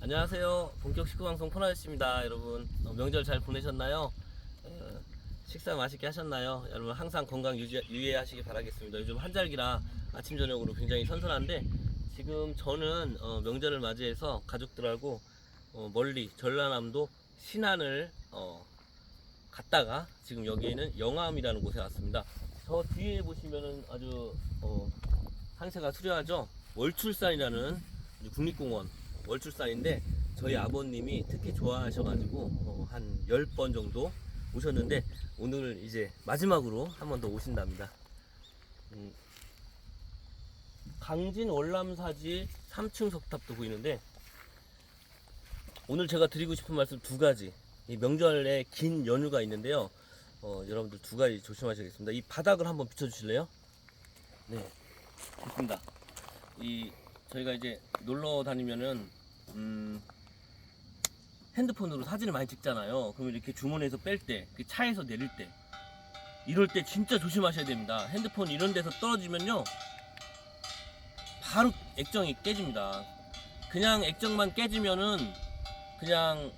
안녕하세요. 본격 식구 방송 포나였습니다. 여러분 어, 명절 잘 보내셨나요? 어, 식사 맛있게 하셨나요? 여러분 항상 건강 유지, 유의하시기 바라겠습니다. 요즘 한절기라 아침 저녁으로 굉장히 선선한데 지금 저는 어, 명절을 맞이해서 가족들하고 어, 멀리 전라남도 신안을 어, 갔다가 지금 여기에는 영암이라는 곳에 왔습니다. 저 뒤에 보시면은 아주 어, 상세가 수려하죠. 월출산이라는 국립공원 월출산인데 저희 아버님이 특히 좋아하셔가지고 어, 한 10번 정도 오셨는데 오늘 이제 마지막으로 한 번 더 오신답니다. 음, 강진 월남사지 3층 석탑도 보이는데 오늘 제가 드리고 싶은 말씀 두 가지. 이 명절에 긴 연휴가 있는데요. 어, 여러분들 두 가지 조심하셔야겠습니다. 이 바닥을 한번 비춰주실래요? 네, 좋습니다. 이 저희가 이제 놀러 다니면은 음, 핸드폰으로 사진을 많이 찍잖아요. 그러면 이렇게 주머니에서 뺄 때, 그 차에서 내릴 때, 이럴 때 진짜 조심하셔야 됩니다. 핸드폰 이런 데서 떨어지면요, 바로 액정이 깨집니다. 그냥 액정만 깨지면은 그냥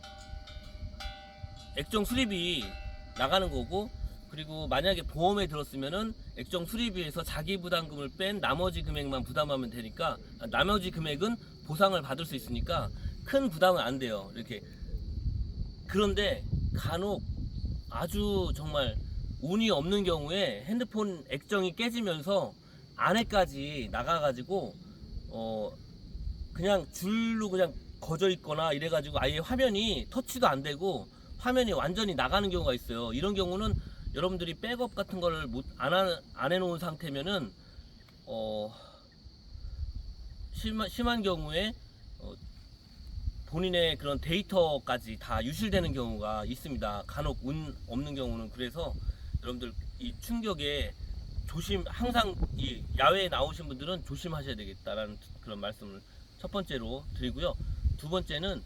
액정 수리비 나가는 거고 그리고 만약에 보험에 들었으면은 액정 수리비에서 자기 부담금을 뺀 나머지 금액만 부담하면 되니까 아, 나머지 금액은 보상을 받을 수 있으니까 큰 부담은 안 돼요. 이렇게 그런데 간혹 아주 정말 운이 없는 경우에 핸드폰 액정이 깨지면서 안에까지 나가가지고 어 그냥 줄로 그냥 거져 있거나 이래가지고 아예 화면이 터치도 안 되고 화면이 완전히 나가는 경우가 있어요. 이런 경우는 여러분들이 백업 같은 거를 못, 안, 하- 안 해놓은 상태면은, 어, 심한, 심한 경우에, 어, 본인의 그런 데이터까지 다 유실되는 경우가 있습니다. 간혹 운 없는 경우는 그래서 여러분들 이 충격에 조심, 항상 이 야외에 나오신 분들은 조심하셔야 되겠다라는 그런 말씀을 첫 번째로 드리고요. 두 번째는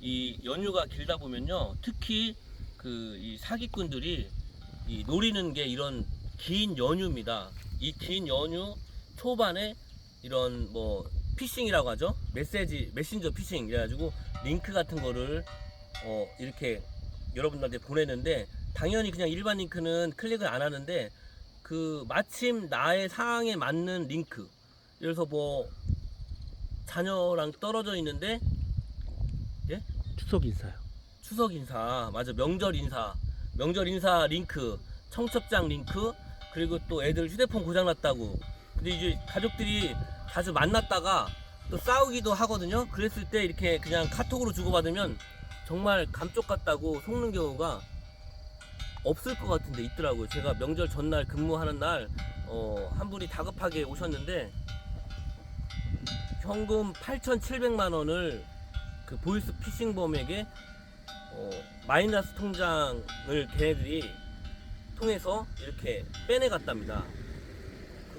이 연휴가 길다 보면요. 특히 그 이 사기꾼들이 이 노리는 게 이런 긴 연휴입니다. 이 긴 연휴 초반에 이런 뭐 피싱이라고 하죠. 메시지 메신저 피싱 그래가지고 링크 같은 거를 어 이렇게 여러분들한테 보내는데 당연히 그냥 일반 링크는 클릭을 안 하는데 그 마침 나의 상황에 맞는 링크. 그래서 뭐 자녀랑 떨어져 있는데 추석 인사요. 추석 인사, 맞아. 명절 인사, 명절 인사 링크, 청첩장 링크, 그리고 또 애들 휴대폰 고장 났다고. 근데 이제 가족들이 자주 만났다가 또 싸우기도 하거든요. 그랬을 때 이렇게 그냥 카톡으로 주고받으면 정말 감쪽 같다고 속는 경우가 없을 것 같은데 있더라고요. 제가 명절 전날 근무하는 날, 어, 한 분이 다급하게 오셨는데 현금 8,700만 원을 그 보이스 피싱범에게 어, 마이너스 통장을 걔네들이 통해서 이렇게 빼내갔답니다.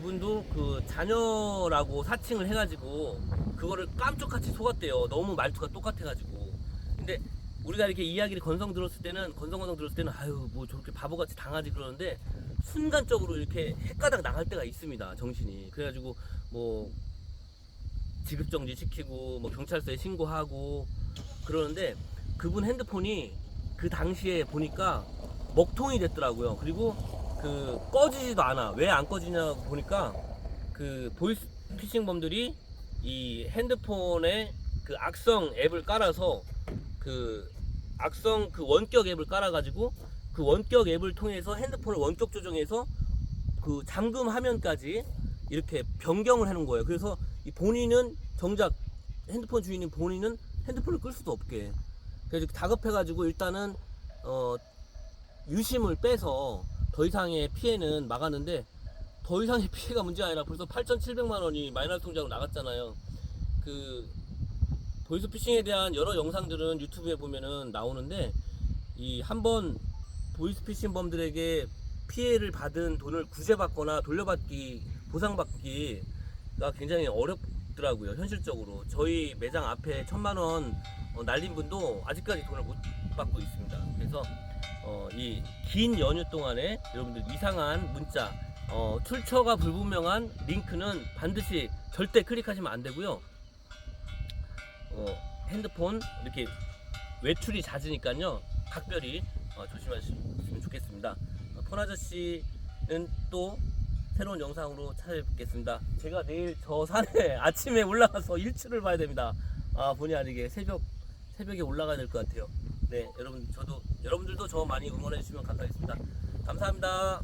그분도 그 자녀라고 사칭을 해가지고 그거를 깜짝같이 속았대요. 너무 말투가 똑같아가지고. 근데 우리가 이렇게 이야기를 건성 들었을 때는 건성건성 들었을 때는 아유 뭐 저렇게 바보같이 당하지 그러는데 순간적으로 이렇게 헷가닥 나갈 때가 있습니다. 정신이. 그래가지고 뭐 지급정지 시키고 뭐 경찰서에 신고하고 그러는데 그분 핸드폰이 그 당시에 보니까 먹통이 됐더라고요. 그리고 그 꺼지지도 않아. 왜 안 꺼지냐 보니까 그 보이스 피싱범들이 이 핸드폰에 그 악성 앱을 깔아서 그 악성 그 원격 앱을 깔아가지고 그 원격 앱을 통해서 핸드폰을 원격 조정해서 그 잠금 화면까지 이렇게 변경을 해놓은 거예요. 그래서 이 본인은 정작 핸드폰 주인인 본인은 핸드폰을 끌 수도 없게. 그래서 다급해가지고 일단은 어 유심을 빼서 더 이상의 피해는 막았는데 더 이상의 피해가 문제가 아니라 벌써 8,700만 원이 마이너스 통장으로 나갔잖아요. 그 보이스 피싱에 대한 여러 영상들은 유튜브에 보면은 나오는데 이 한번 보이스 피싱범들에게 피해를 받은 돈을 구제받거나 돌려받기 보상받기가 굉장히 어렵더라고요 현실적으로 저희 매장 앞에 천만 원 어, 날린 분도 아직까지 돈을 못 받고 있습니다 그래서 어, 이 긴 연휴 동안에 여러분들 이상한 문자 어, 출처가 불분명한 링크는 반드시 절대 클릭하시면 안 되고요 어, 핸드폰 이렇게 외출이 잦으니까요 각별히 어, 조심하시면 좋겠습니다. 어, 폰 아저씨는 또 새로운 영상으로 찾아뵙겠습니다. 제가 내일 저 산에 아침에 올라가서 일출을 봐야 됩니다. 아 본의 아니게 새벽 새벽에 올라가야 될 것 같아요. 네 여러분 저도 여러분들도 저 많이 응원해 주시면 감사하겠습니다. 감사합니다.